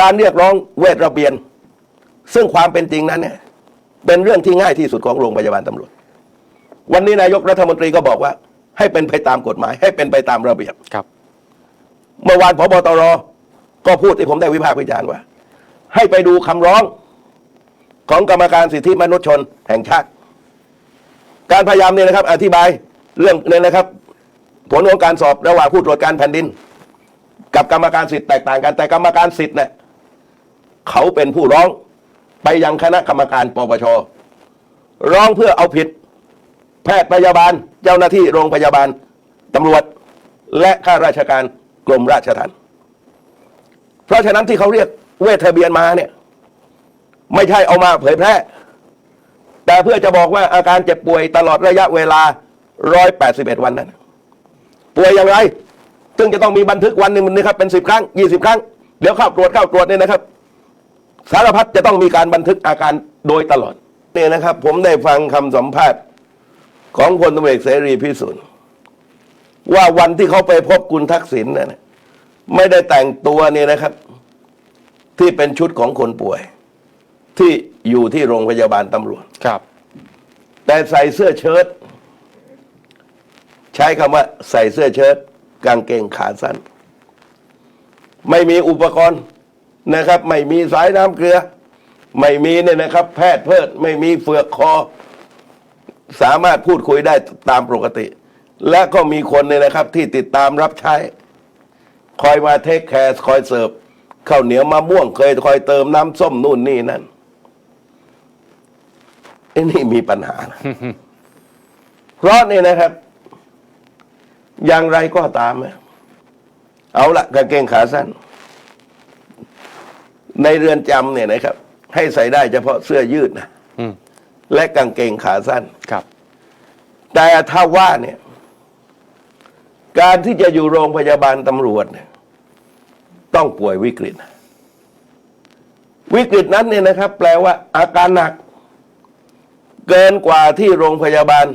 การเรียกร้องเวทระเบียน ซึ่งความเป็นจริงนั้นเนี่ยเป็นเรื่องที่ง่ายที่สุดของโรงพยาบาลตำรวจ วันนี้นายกรัฐมนตรีก็บอกว่า ให้เป็นไปตามกฎหมาย ให้เป็นไปตามระเบียบครับ เมื่อวานพบตรก็พูดที่ผมได้วิพากษ์วิจารณ์ว่า ให้ไปดูคำร้องของกรรมการสิทธิมนุษยชนแห่งชาติ การพยายามเนี่ยนะครับ อธิบายเรื่องเนี่ยนะครับ ผลของการสอบระหว่างผู้ตรวจการแผ่นดิน กับกรรมการสิทธิ์แตกต่างกันแต่กรรมการสิทธิ์เนี่ย เขาเป็นผู้ร้องไปยังคณะกรรมการปปช ร้องเพื่อเอาผิด แพทย์พยาบาล เจ้าหน้าที่โรงพยาบาลตำรวจ และข้าราชการกรมราชทัณฑ์เพราะฉะนั้นที่เขาเรียกเวททะเบียนมาเนี่ย ไม่ใช่เอามาเผยแพร่ แต่เพื่อจะบอกว่าอาการเจ็บป่วยตลอดระยะเวลา 181 วันนั้น ป่วยอย่างไร ซึ่งจะต้องมีบันทึกวันหนึ่งนะครับเป็น10ครั้ง20ครั้ง เดี๋ยวเข้าตรวจเข้าตรวจเนี่ยนะครับ สารพัดจะต้องมีการบันทึกอาการโดยตลอดเนี่ยนะครับ ผมได้ฟังคำสัมภาษณ์ของพลตำรวจเอกเสรีพิสุทธิ์ว่าวันที่เขาไปพบคุณทักษิณน่ะนะไม่ได้แต่งตัวเนี่ยนะครับ ที่เป็นชุดของคนป่วย ที่อยู่ที่โรงพยาบาลตำรวจครับ แต่ใส่เสื้อเชิ้ตใช้คำว่าใส่เสื้อเชิ้ตกางเกงขาสั้น ไม่มีอุปกรณ์ นะครับ ไม่มีสายน้ำเกลือ ไม่มีเนี่ยนะครับ แพทย์เพิดไม่มีเฟือกคอ สามารถพูดคุยได้ตามปกติ และก็มีคนเนี่ยนะครับ ที่ติดตามรับใช้ คอยมาเทคแคร์คอยเสิร์ฟข้าวเหนียวมะม่วงเคยคอยเติมน้ำส้มนู่นนี่นั่นไอ้นี่มีปัญหานะเพราะนี่นะครับ อย่างไรก็ตามนะเอาละกางเกงขาสั้น ในเรือนจำเนี่ยนะครับ ให้ใส่ได้เฉพาะเสื้อยืดนะอืมและกางเกงขาสั้น ครับแต่ถ้าว่าเนี่ย การที่จะอยู่โรงพยาบาลตำรวจเนี่ยต้องป่วยวิกฤต วิกฤตนั้นเนี่ยนะครับ แปลว่าอาการหนัก เกินกว่าที่โรงพยาบาล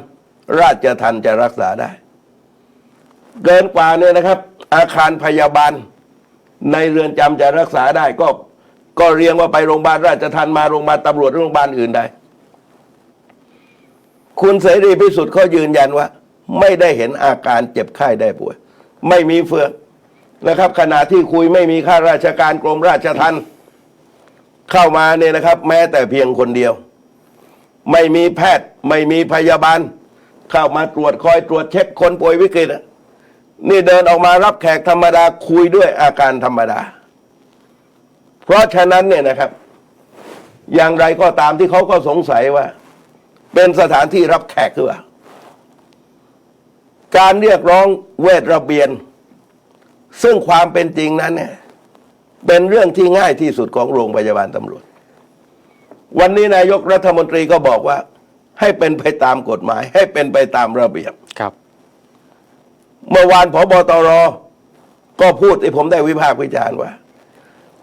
ราชทันจะรักษาได้ เกินกว่าเนี่ยนะครับ อาคารพยาบาล ในเรือนจำจะรักษาได้ก็ ก็เรียงว่าไปโรงพยาบาลราชทันมาโรงพยาบาลตำรวจหรือโรงพยาบาลอื่นได้คุณเสรีพิสุทธิ์เขายืนยันว่า ไม่ได้เห็นอาการเจ็บไข้ได้ป่วย ไม่มีเฟือกนะครับ ขณะที่คุยไม่มีข้าราชการกรมราชทัณฑ์เข้ามาเนี่ยนะครับ แม้แต่เพียงคนเดียว ไม่มีแพทย์ ไม่มีพยาบาล เข้ามาตรวจคอยตรวจเช็คคนป่วยวิกฤตอะนี่เดินออกมารับแขกธรรมดาคุยด้วยอาการธรรมดา เพราะฉะนั้นเนี่ยนะครับ อย่างไรก็ตามที่เขาก็สงสัยว่า เป็นสถานที่รับแขกหรือเปล่าการเรียกร้องเวทระเบียน ซึ่งความเป็นจริงนั้นเนี่ยเป็นเรื่องที่ง่ายที่สุดของโรงพยาบาลตำรวจ วันนี้นายกรัฐมนตรีก็บอกว่า ให้เป็นไปตามกฎหมาย ให้เป็นไปตามระเบียบครับ เมื่อวานพบตรก็พูดที่ผมได้วิพากษ์วิจารณ์ว่า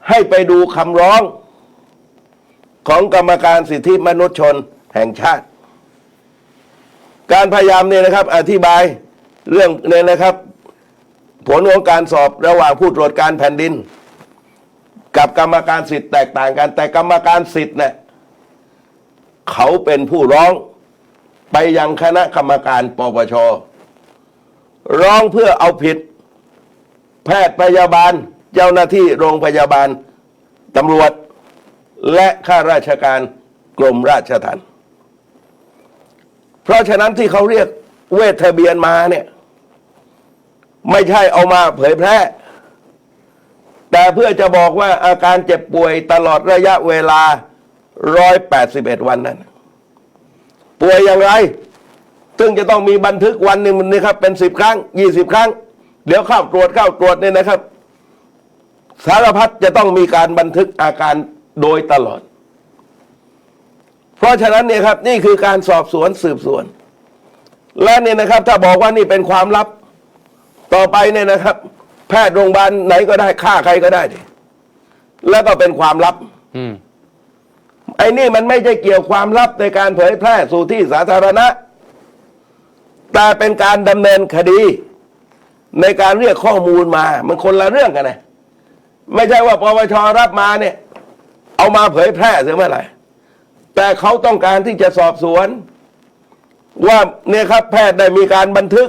ให้ไปดูคำร้องของกรรมการสิทธิมนุษยชนแห่งชาติ การพยายามเนี่ยนะครับ อธิบายเรื่องเนี่ยนะครับ ผลของการสอบระหว่างผู้ตรวจการแผ่นดิน กับกรรมการสิทธิ์แตกต่างกัน แต่กรรมการสิทธิ์เนี่ยเขาเป็นผู้ร้องไปยังคณะกรรมการปปชร้องเพื่อเอาผิด แพทย์พยาบาล เจ้าหน้าที่โรงพยาบาลตำรวจ และข้าราชการกรมราชทัณฑ์เพราะฉะนั้นที่เขาเรียกเวททะเบียนมาเนี่ยไม่ใช่เอามาเผยแพร่ แต่เพื่อจะบอกว่าอาการเจ็บป่วยตลอดระยะเวลา 181 วันนั้น ป่วยอย่างไร ซึ่งจะต้องมีบันทึกวันหนึ่งนะครับเป็นสิบครั้งยี่สิบครั้ง เดี๋ยวเข้าตรวจเข้าตรวจเนี่ยนะครับ สารพัดจะต้องมีการบันทึกอาการโดยตลอด เพราะฉะนั้นเนี่ยครับนี่คือการสอบสวนสืบสวน และเนี่ยนะครับ ถ้าบอกว่านี่เป็นความลับ ต่อไปเนี่ยนะครับ แพทย์โรงพยาบาลไหนก็ได้ฆ่าใครก็ได้ดิแล้วก็เป็นความลับอืมไอ้นี่มันไม่ใช่เกี่ยวความลับในการเผยแพร่สู่ที่สาธารณะ แต่เป็นการดำเนินคดี ในการเรียกข้อมูลมา มันคนละเรื่องกันนะ ไม่ใช่ว่าปปชรับมาเนี่ย เอามาเผยแพร่เสียเมื่อไหร่แต่เขาต้องการที่จะสอบสวน ว่าเนี่ยครับแพทย์ได้มีการบันทึก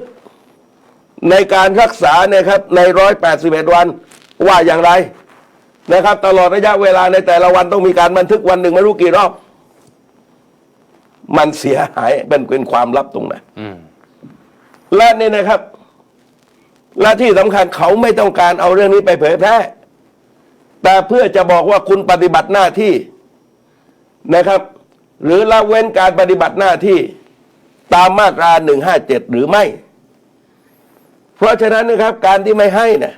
ในการรักษาเนี่ยครับในร้อยแปดสิบเอ็ดวันว่าอย่างไรนะครับ ตลอดระยะเวลาในแต่ละวันต้องมีการบันทึกวันหนึ่งไม่รู้กี่รอบ มันเสียหายเป็นเป็นความลับตรงไหนอืมและนี่นะครับ และที่สำคัญเขาไม่ต้องการเอาเรื่องนี้ไปเผยแพร่ แต่เพื่อจะบอกว่าคุณปฏิบัติหน้าที่นะครับ หรือละเว้นการปฏิบัติหน้าที่ตามมาตราหนึ่งห้าเจ็ดหรือไม่ เพราะฉะนั้นนะครับ การที่ไม่ให้เนี่ย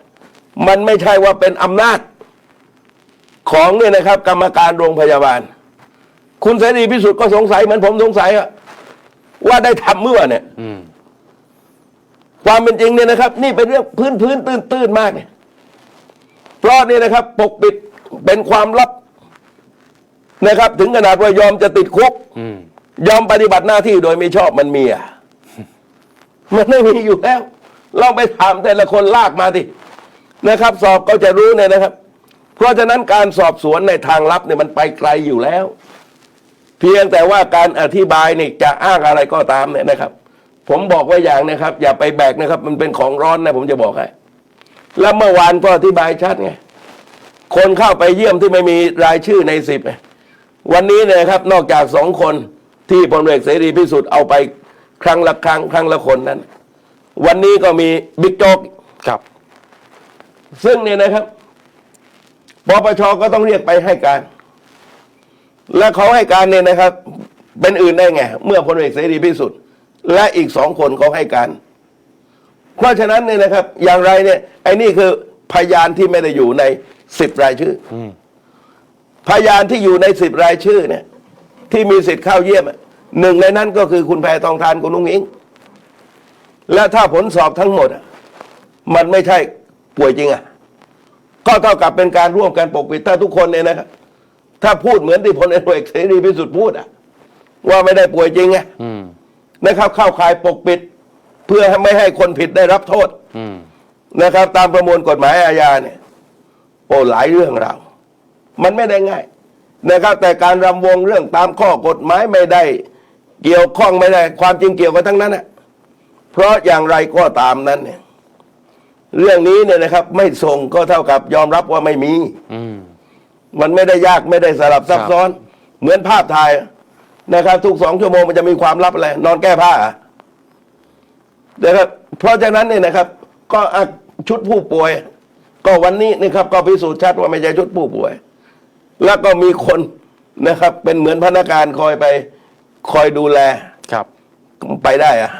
มันไม่ใช่ว่าเป็นอำนาจ ของเนี่ยนะครับ กรรมการโรงพยาบาล คุณเสรีพิสุทธิ์ก็สงสัยเหมือนผมสงสัยอะว่าได้ทำเมื่อเนี่ยอืมความเป็นจริงเนี่ยนะครับ นี่เป็นเรื่องพื้นพื้นตื้นตื้นมากเนี่ย เพราะนี่นะครับปกปิดเป็นความลับนะครับ ถึงขนาดว่ายอมจะติดคุกอืมยอมปฏิบัติหน้าที่โดยไม่ชอบมันมีอะมันไม่มีอยู่แล้วลองไปถามแต่ละคนลากมาดินะครับ สอบก็จะรู้เนี่ยนะครับ เพราะฉะนั้นการสอบสวนในทางลับเนี่ยมันไปไกลอยู่แล้ว เพียงแต่ว่าการอธิบายเนี่ยจะอ้างอะไรก็ตามเนี่ยนะครับ ผมบอกไว้อย่างนะครับ อย่าไปแบกนะครับ มันเป็นของร้อนนะผมจะบอกให้ แล้วเมื่อวานก็อธิบายชัดไงคนเข้าไปเยี่ยมที่ไม่มีรายชื่อในสิบวันนี้เนี่ยนะครับ นอกจากสองคนที่พลเอกเสรีพิสุทธิ์เอาไปครั้งละครั้งครั้งละคนนั้น วันนี้ก็มีบิ๊กโจ๊กครับ ซึ่งเนี่ยนะครับปปชก็ต้องเรียกไปให้การ และเขาให้การเนี่ยนะครับ เป็นอื่นได้ไง เมื่อพลเอกเสรีพิสุทธิ์และอีกสองคนเขาให้การ เพราะฉะนั้นเนี่ยนะครับ อย่างไรเนี่ยไอ้นี่คือพยานที่ไม่ได้อยู่ในสิบรายชื่ออมพยานที่อยู่ในสิบรายชื่อเนี่ย ที่มีสิทธิ์เข้าเยี่ยมอะหนึ่งในนั้นก็คือคุณแพทองทานคุณนุ้งอิง และถ้าผลสอบทั้งหมดอะมันไม่ใช่ป่วยจริงอะ ก็เท่ากับเป็นการร่วมกันปกปิดถ้าทุกคนเนี่ยนะครับ ถ้าพูดเหมือนที่พลเอกเสรีพิสุทธิ์พูดอะ ว่าไม่ได้ป่วยจริงไงอืมนะครับเข้าข่ายปกปิด เพื่อไม่ให้คนผิดได้รับโทษอืมนะครับ ตามประมวลกฎหมายอาญาเนี่ยโอ้หลายเรื่องราวมันไม่ได้ง่ายนะครับ แต่การรำวงเรื่องตามข้อกฎหมายไม่ได้ เกี่ยวข้องไม่ได้ ความจริงเกี่ยวกันทั้งนั้นนะเพราะอย่างไรก็ตามนั้นเนี่ย เรื่องนี้เนี่ยนะครับ ไม่ส่งก็เท่ากับยอมรับว่าไม่มีอืมมันไม่ได้ยากไม่ได้สลับซับครับซ้อน เหมือนภาพถ่ายนะครับ ทุกสองชั่วโมงมันจะมีความลับอะไรนอนแก้ผ้าอะ นะครับเพราะฉะนั้นเนี่ยนะครับ ก็อะชุดผู้ป่วย ก็วันนี้นะครับก็พิสูจน์ชัดว่าไม่ใช่ชุดผู้ป่วย แล้วก็มีคนนะครับ เป็นเหมือนพนักงานคอยไปคอยดูแลครับ ไปได้อะ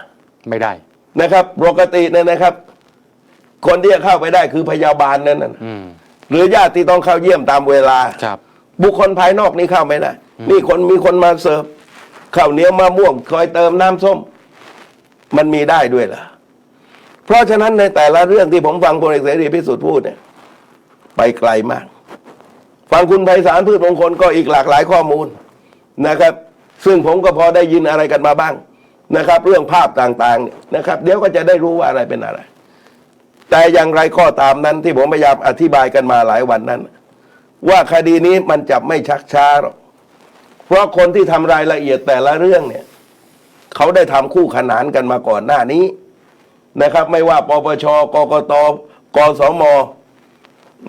ไม่ได้นะครับปกติเนี่ยนะครับ คนที่จะเข้าไปได้คือพยาบาลนั่นน่ะอืมหรือญาติที่ต้องเข้าเยี่ยมตามเวลาครับ บุคคลภายนอกนี่เข้าไม่ได้นี่คนมีคนมาเสิร์ฟข้าวเหนียวมะม่วง คอยเติมน้ำส้ม มันมีได้ด้วยล่ะเพราะฉะนั้นในแต่ละเรื่องที่ผมฟังพลเอกเสรีพิสุทธิ์พูดเนี่ยไปไกลมาก ฟังคุณไพศาลพืชมงคลก็อีกหลากหลายข้อมูลนะครับ ซึ่งผมก็พอได้ยินอะไรกันมาบ้างนะครับ เรื่องภาพต่างๆเนี่ยนะครับ เดี๋ยวก็จะได้รู้ว่าอะไรเป็นอะไร แต่อย่างไรก็ตามนั้นที่ผมพยายามอธิบายกันมาหลายวันนั้น ว่าคดีนี้มันจะไม่ชักช้าหรอกเพราะคนที่ทำรายละเอียดแต่ละเรื่องเนี่ย เขาได้ทำคู่ขนานกันมาก่อนหน้านี้นะครับ ไม่ว่าปปชกกตกสม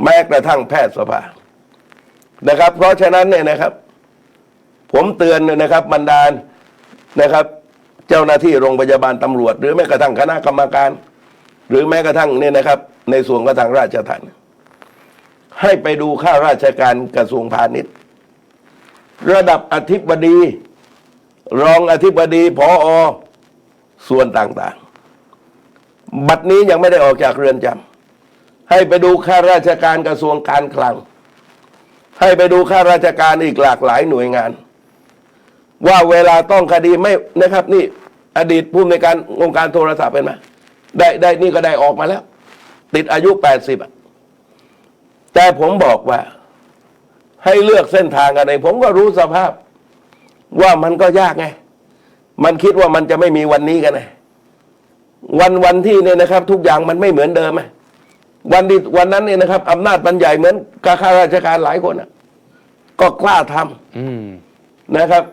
แม้กระทั่งแพทยสภานะครับ เพราะฉะนั้นเนี่ยนะครับ ผมเตือนเลยนะครับบรรดาลนะครับ เจ้าหน้าที่โรงพยาบาลตำรวจ หรือแม้กระทั่งคณะกรรมการ หรือแม้กระทั่งเนี่ยนะครับ ในส่วนกระทางราชทัณฑ์ให้ไปดูข้าราชการกระทรวงพาณิชย์ ระดับอธิบดี รองอธิบดีพออส่วนต่างๆ บัดนี้ยังไม่ได้ออกจากเรือนจำให้ไปดูข้าราชการกระทรวงการคลัง ให้ไปดูข้าราชการอีกหลากหลายหน่วยงาน ว่าเวลาต้องคดีไม่นะครับ นี่อดีตผู้อำนการองค์การโทรศัพท์เป็นไหมได้ได้นี่ก็ได้ออกมาแล้ว ติดอายุแปดสิบแต่ผมบอกว่า ให้เลือกเส้นทางอะไรผมก็รู้สภาพ ว่ามันก็ยากไง มันคิดว่ามันจะไม่มีวันนี้กันไงวันวันที่เนี่ยนะครับ ทุกอย่างมันไม่เหมือนเดิมวันที่วันนั้นเนี่ยนะครับอำนาจมันใหญ่เหมือนกาข้าราชการหลายคนน่ะ ก็กล้าทำนะครับ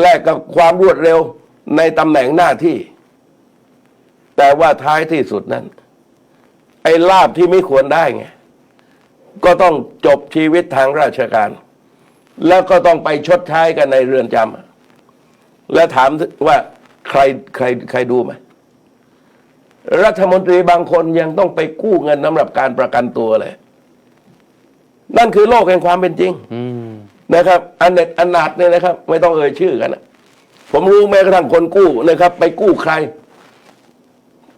แลกกับความรวดเร็วในตำแหน่งหน้าที่ แต่ว่าท้ายที่สุดนั้น ไอ้ลาบที่ไม่ควรได้ไงก็ต้องจบชีวิตทางราชการ แล้วก็ต้องไปชดใช้กันในเรือนจำแล้วถามว่าใครใครใครดูไหมรัฐมนตรีบางคนยังต้องไปกู้เงินสำหรับการประกันตัวเลย นั่นคือโลกแห่งความเป็นจริงอืมนะครับ อันเน็ตอันนาดเนี่ยนะครับ ไม่ต้องเอ่ยชื่อกันนะผมรู้แม้กระทั่งคนกู้นะครับ ไปกู้ใคร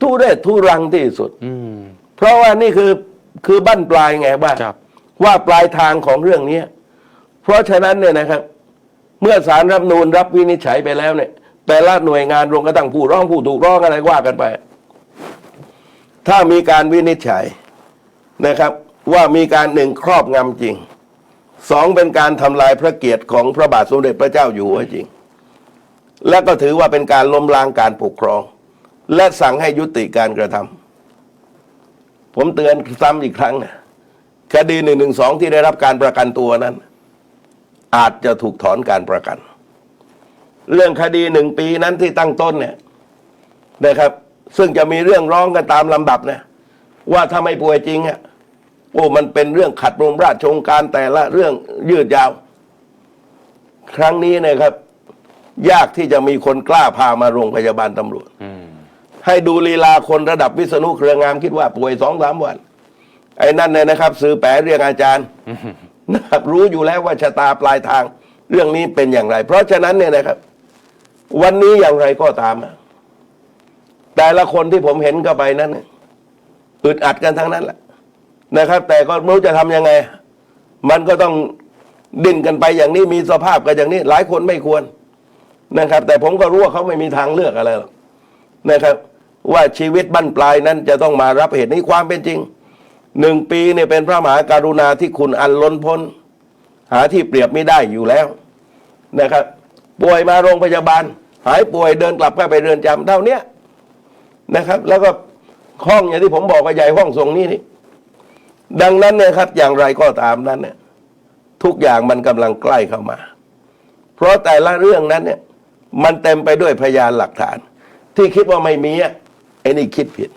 ทุเรศทุรังที่สุดอืมเพราะว่านี่คือคือบั้นปลายไงว่าครับว่าปลายทางของเรื่องนี้ เพราะฉะนั้นเนี่ยนะครับ เมื่อสารรับนูนรับวินิจฉัยไปแล้วเนี่ย แต่ละหน่วยงานรวมกระทั่งผู้ร้องผู้ถูกร้องอะไรว่ากันไป ถ้ามีการวินิจฉัยนะครับ ว่ามีการหนึ่งครอบงำจริงสองเป็นการทำลายพระเกียรติของพระบาทสมเด็จพระเจ้าอยู่หัวจริง และก็ถือว่าเป็นการล้มล้างการปกครอง และสั่งให้ยุติการกระทำผมเตือนซ้ำอีกครั้งนะคดีหนึ่งหนึ่งสองที่ได้รับการประกันตัวนั้น อาจจะถูกถอนการประกัน เรื่องคดีหนึ่งปีนั้นที่ตั้งต้นเนี่ยนะครับ ซึ่งจะมีเรื่องร้องกันตามลำดับนะว่าถ้าไม่ป่วยจริงอะโอ้มันเป็นเรื่องขัดรมราชองการแต่ละเรื่องยืดยาว ครั้งนี้นะครับ ยากที่จะมีคนกล้าพามาโรงพยาบาลตำรวจให้ดูลีลาคนระดับวิษณุเครืองามคิดว่าป่วยสองสามวัน ไอ้นั่นเนี่ยนะครับ ซื้อแปรเรียกอาจารย์ นะครับรู้อยู่แล้วว่าชะตาปลายทางเรื่องนี้เป็นอย่างไร เพราะฉะนั้นเนี่ยนะครับ วันนี้อย่างไรก็ตาม แต่ละคนที่ผมเห็นก็ไปนั้นอึดอัดกันทั้งนั้นแหละนะครับ แต่ก็ไม่รู้จะทำยังไง มันก็ต้องดิ้นกันไปอย่างนี้มีสภาพกันอย่างนี้ หลายคนไม่ควรนะครับ แต่ผมก็รู้ว่าเขาไม่มีทางเลือกอะไรหรอกนะครับ ว่าชีวิตบั้นปลายนั้นจะต้องมารับเหตุนี้ความเป็นจริง หนึ่งปีเนี่ยเป็นพระมหากรุณาที่คุณอันล้นพ้น หาที่เปรียบไม่ได้อยู่แล้วนะครับ ป่วยมาโรงพยาบาล หายป่วยเดินกลับเข้าไปเรือนจำเท่าเนี้นะครับ แล้วก็ห้องอย่างที่ผมบอกว่าใหญ่ห้องทรงนี้นี่ดังนั้นเนี่ยครับ อย่างไรก็ตามนั้นเนี่ยทุกอย่างมันกำลังใกล้เข้ามา เพราะแต่ละเรื่องนั้นเนี่ย มันเต็มไปด้วยพยานหลักฐาน ที่คิดว่าไม่มีอะไอ้นี่คิดผิด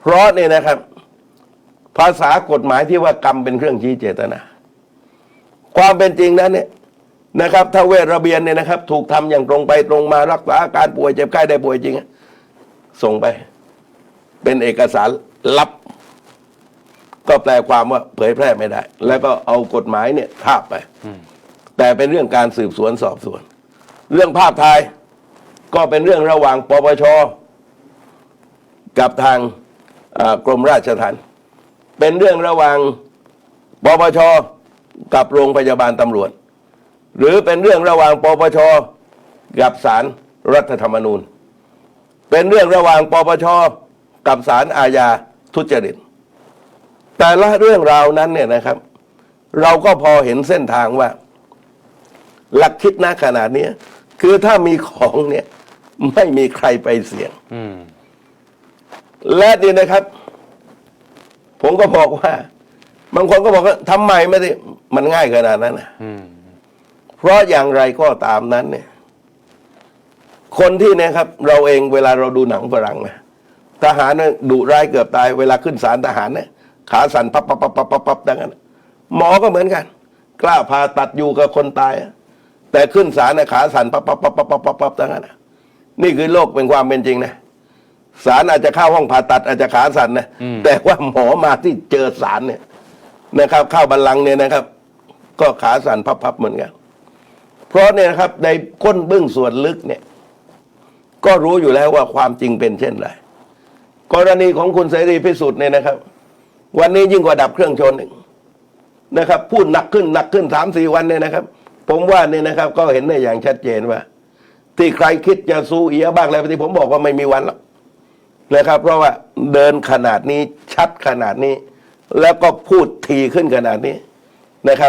เพราะเนี่ยนะครับ ภาษากฎหมายที่ว่ากรรมเป็นเครื่องชี้เจตนา ความเป็นจริงนั้นเนี่ยนะครับ ถ้าเวทระเบียนเนี่ยนะครับ ถูกทำอย่างตรงไปตรงมารักษาอาการป่วยเจ็บไข้ได้ป่วยจริง ส่งไป เป็นเอกสารลับ ก็แปลความว่าเผยแพร่ไม่ได้ แล้วก็เอากฎหมายเนี่ยทาบไปแต่เป็นเรื่องการสืบสวนสอบสวน เรื่องภาพถ่ายก็เป็นเรื่องระหว่างปปชกับทางกรมราชทัณฑ์ เป็นเรื่องระหว่างปปชกับโรงพยาบาลตำรวจ หรือเป็นเรื่องระหว่างปปชกับศาลรรัฐธรรมนูญ เป็นเรื่องระหว่างปปชกับศาลอาญาทุจริต แต่ละเรื่องราวนั้นเนี่ยนะครับ เราก็พอเห็นเส้นทางว่า หลักคิดนะขนาดเนี้ยคือถ้ามีของเนี่ยไม่มีใครไปเสี่ยงอืมและนี่นะครับ ผมก็บอกว่า บางคนก็บอกว่าทำไมไม่ได้มันง่ายขนาดนั้นนะอืมเพราะอย่างไรก็ตามนั้น เนี่ย คนที่นะครับ เราเองเวลาเราดูหนังฝรั่งนะทหารเนี่ยดุร้ายเกือบตาย เวลาขึ้นศาลทหารเนี่ยขาสั่นปับปับปับปับปับปับดังนั้นหมอก็เหมือนกัน กล้าผ่าตัดอยู่กับคนตาย แต่ขึ้นศาลเนี่ยขาสั่นปับปับปับปับปับปับปับดังนั้นนี่คือโลกเป็นความเป็นจริงนะ ศาลอาจจะเข้าห้องผ่าตัดอาจจะขาสั่นนะแต่ว่าหมอมาที่เจอศาลเนี่ยนะครับ เข้าบัลลังก์เนี่ยนะครับ ก็ขาสั่นพับๆเหมือนกันเพราะเนี่ยนะครับในก้นเบื้องส่วนลึกเนี่ย ก็รู้อยู่แล้วว่าความจริงเป็นเช่นไรกรณีของคุณเสรีพิสุทธิ์เนี่ยนะครับ วันนี้ยิ่งกว่าดับเครื่องชนหนึ่งนะครับ พูดหนักขึ้นหนักขึ้นสามสี่วันเนี่ยนะครับ ผมว่าเนี่ยนะครับ ก็เห็นได้อย่างชัดเจนว่า ที่ใครคิดจะสู้เอียบ้างอะไรที่ผมบอกว่าไม่มีวันหรอก นะครับ เพราะว่าเดินขนาดนี้ชัดขนาดนี้ แล้วก็พูดทีขึ้นขนาดนี้นะครับ